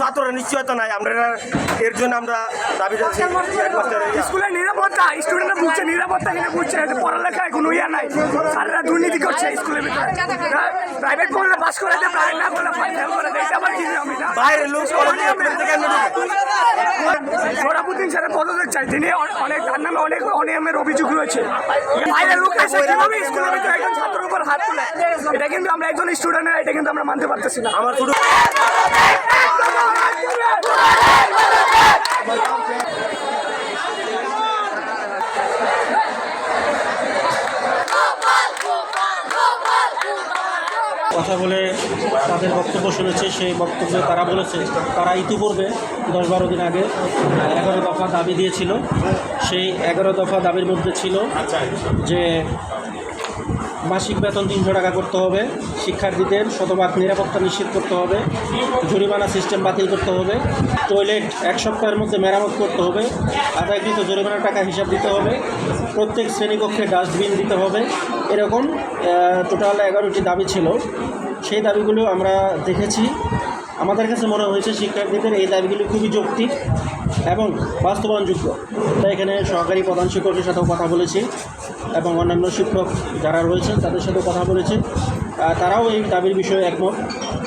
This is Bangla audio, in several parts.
ছাত্ররা নিশ্চয়তা নাই। আমরা এর জন্য আমরা দাবি জানাচ্ছি স্কুলের নিরাপত্তা স্টুডেন্টরা বুঝছে নিরাপত্তা কিনা বুঝছে পড়ালেখায় কোনো ইয়া নাই। স্যাররা দুর্নীতি করছে স্কুলের ভিতরে। প্রাইভেট পড়লে পাস করে দেয় প্রাইভেট না করলে ফাইল করে দেয় এটা আবার কি বাইরের লোক কলেজে আমরা। সোরাবুদ্দিন স্যারের পদত্যাগ চাই। তিনি অনেক তার নামে অনেক অনিয়মের অভিযোগ রয়েছে। বাইরের লোক এসে কীভাবে স্কুলের ভিতরে একজন ছাত্রের উপর হাত তোলে? এটা কিন্তু আমরা একজন স্টুডেন্টের এটা কিন্তু আমরা মানতে পারতেছি না। আমার কথা বলে তাদের বক্তব্য শুনেছে সেই বক্তব্যে তারা বলেছে। তারা ইতিপূর্বে দশ বারো দিন আগে এগারো দফা দাবি দিয়েছিল। সেই এগারো দফা দাবির মধ্যে ছিল যে মাসিক বেতন তিনশো টাকা করতে হবে, শিক্ষার্থীদের শতভাগ নিরাপত্তা নিশ্চিত করতে হবে, জরিমানা সিস্টেম বাতিল করতে হবে, টয়লেট এক সপ্তাহের মধ্যে মেরামত করতে হবে, আদায়কৃত জরিমানা টাকা হিসাব দিতে হবে, প্রত্যেক শ্রেণীকক্ষে ডাস্টবিন দিতে হবে, এরকম টোটাল এগারোটি দাবি ছিল। সেই দাবিগুলো আমরা দেখেছি। আমাদের কাছে মনে হয়েছে শিক্ষার্থীদের এই দাবিগুলি খুবই যৌক্তিক এবং বাস্তবায়নযোগ্য। তাই এখানে সহকারী প্রধান শিক্ষকের সাথেও কথা বলেছি এবং অন্যান্য শিক্ষক যারা রয়েছেন তাদের সাথেও কথা বলেছি। তারাও এই দাবির বিষয়ে একমত।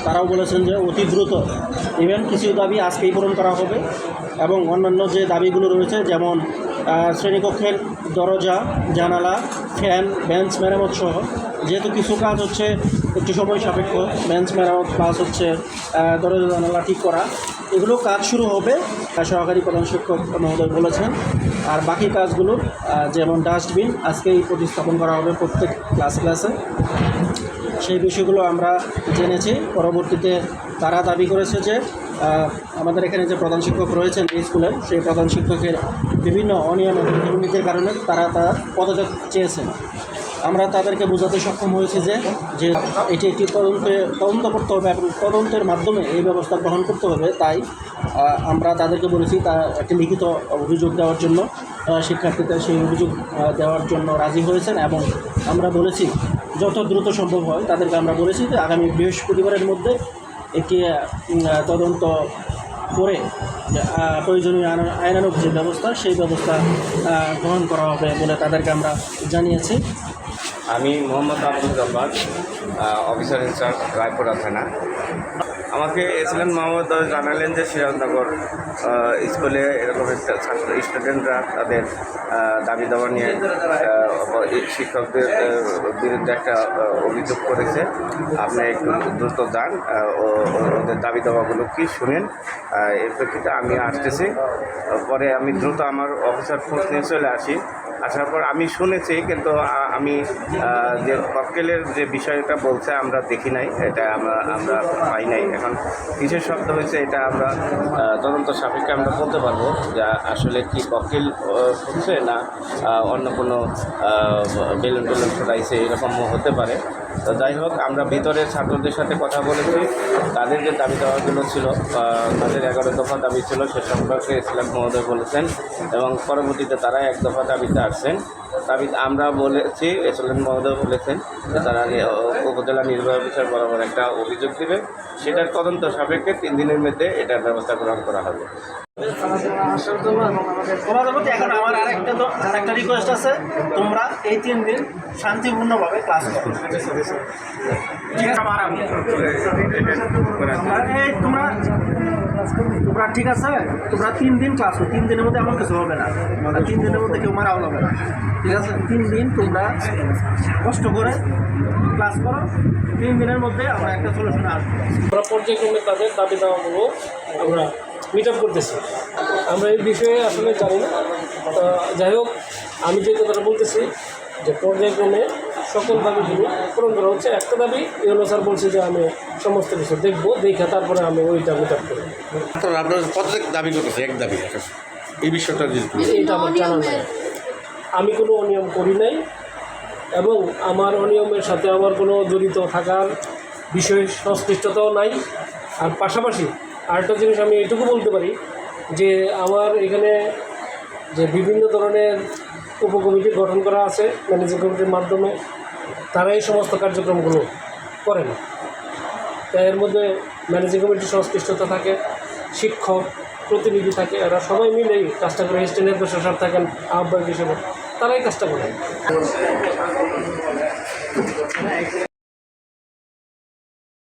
তারাও বলেছেন যে অতি দ্রুত ইভেন কিছু দাবি আজকেই পূরণ করা হবে এবং অন্যান্য যে দাবিগুলো রয়েছে, যেমন শ্রেণীকক্ষের দরজা, জানালা, ফ্যান, বেঞ্চ, মেরামত সহ যেহেতু কিছু কাজ হচ্ছে একটু সময় সাপেক্ষ, বেঞ্চ, মেরামত প্লাস হচ্ছে দরজা, জানালা ঠিক করা, এগুলো কাজ শুরু হবে সহকারী প্রধান শিক্ষক মহোদয় বলেছেন। আর বাকি কাজগুলো যেমন ডাস্টবিন, আজকেই প্রতিস্থাপন করা হবে প্রত্যেক ক্লাস ক্লাসে। সেই বিষয়গুলো আমরা জেনেছি, পরবর্তীতে তারা দাবি করেছে যে আমাদের এখানে যে প্রধান শিক্ষক রয়েছেন এই স্কুলের সেই প্রধান শিক্ষকের বিভিন্ন অনিয়ম এবং দুর্নীতির কারণে তারা তার পদত্যাগ চেয়েছেন। আমরা তাদেরকে বোঝাতে সক্ষম হয়েছি যে যে এটি একটি তদন্তে তদন্ত করতে হবে এবং তদন্তের মাধ্যমে এই ব্যবস্থা গ্রহণ করতে হবে। তাই আমরা তাদেরকে বলেছি তা একটি লিখিত অভিযোগ দেওয়ার জন্য আহ, শিক্ষার্থীরা সেই অভিযোগ দেওয়ার জন্য রাজি হয়েছেন এবং আমরা বলেছি যত দ্রুত সম্ভব হয় তাদেরকে আমরা বলেছি যে আগামী বৃহস্পতিবারের মধ্যে আহ, তদন্ত করে প্রয়োজনীয় আইন- আইনানুগ যে ব্যবস্থা সেই ব্যবস্থা গ্রহণ করা হবে বলে তাদেরকে আমরা জানিয়েছি। আমি Mohammad Abul Jabbar officer in charge Raipura থানা। আমাকে এসলেন মোহাম্মদ জানালেন যে আহ, স্কুলে এরকম ছাত্র স্টুডেন্টরা তাদের দাবি দাবা নিয়ে শিক্ষকদের বিরুদ্ধে একটা অভিযোগ করেছে। আপনি একটু দ্রুত যান ওদের দাবি দাবাগুলো কি শুনেন এর প্রেক্ষিতে আমি আসতেছি। পরে আমি দ্রুত আমার অফিসার ফোর্স নিয়ে চলে আসি। আসার পর আমি শুনেছি কিন্তু আমি যে ককটেলের যে বিষয়টা বলছে আমরা দেখি নাই। এটা আমরা আমরা পাই নাই। এখন কিসের শব্দ হয়েছে এটা আমরা তদন্ত সাপেক্ষে আমরা বলতে পারব যে আসলে কি ককটেল হচ্ছে না অন্য কোনো বেলুন টেলুন ফোটাইছে, এরকম হতে পারে। তো যাই হোক, আমরা ভিতরের ছাত্রদের সাথে কথা বলেছি। তাদের যে দাবি দেওয়াগুলো ছিল তাদের এগারো দফা দাবি ছিল, সে সম্পর্কে ইসলাম মহোদয় বলেছেন এবং পরবর্তীতে তারা এক দফা দাবিতে আসছেন। দাবি আমরা বলেছি এসলেন মহোদয় বলেছেন যে তারা উপজেলা নির্বাহী অফিসার বরাবর একটা অভিযোগ দিবে। সেটার তদন্ত সাপেক্ষে তিন দিনের মধ্যে এটার ব্যবস্থা গ্রহণ করা হবে। এখন আমার আরেকটা তো একটা রিকোয়েস্ট আছে। তোমরা এই তিন দিন শান্তিপূর্ণভাবে ক্লাস তোমরা তোমরা ঠিক আছে? তোমরা তিন দিন ক্লাস করো। তিন দিনের মধ্যে এমন কিছু হবে না। মানে তিন দিনের মধ্যে কেউ মারাও হবে না। ঠিক আছে? তিন দিন তোমরা কষ্ট করে ক্লাস করো। তিন দিনের মধ্যে আমরা একটা সলিউশন আসব। আমরা পর্যায়ক্রমে তাদের দাবি দাওয়াগুলো আমরা মিট আপ করতেছি। আমরা এই বিষয়ে আসলে জানি না। যাই হোক আমি যে কথাটা বলতেছি যে পর্যায়ক্রমে সকল দাবিগুলো পূরণ করা হচ্ছে। একটা দাবি ইউনো স্যার বলছে যে আমি সমস্ত কিছু দেখব দেখে তারপরে আমি ওইটা মিট আপ করব। আপনারা প্রত্যেক দাবি করতেছে? এক দাবি। এই বিষয়টা একটু- আমার জানা নেই। আমি কোনো অনিয়ম করি নাই। এবং আমার অনিয়মের সাথে আমার কোনো জড়িত থাকার বিষয়ে সংশ্লিষ্টতাও নাই। আর পাশাপাশি আরেকটা জিনিস আমি এটুকু বলতে পারি যে আমার এখানে যে বিভিন্ন ধরনের উপকমিটি গঠন করা আছে ম্যানেজিং কমিটির মাধ্যমে, তারা এই সমস্ত কার্যক্রমগুলো করেন তাই এর মধ্যে ম্যানেজিং কমিটির সংশ্লিষ্টতা থাকে, শিক্ষক, প্রতিনিধি থাকে, এরা সবাই মিলেই কাজটা করে। স্টেনের প্রশাসক থাকেন, আহ্বায়ক হিসেবে। তারাই কাজটা করে।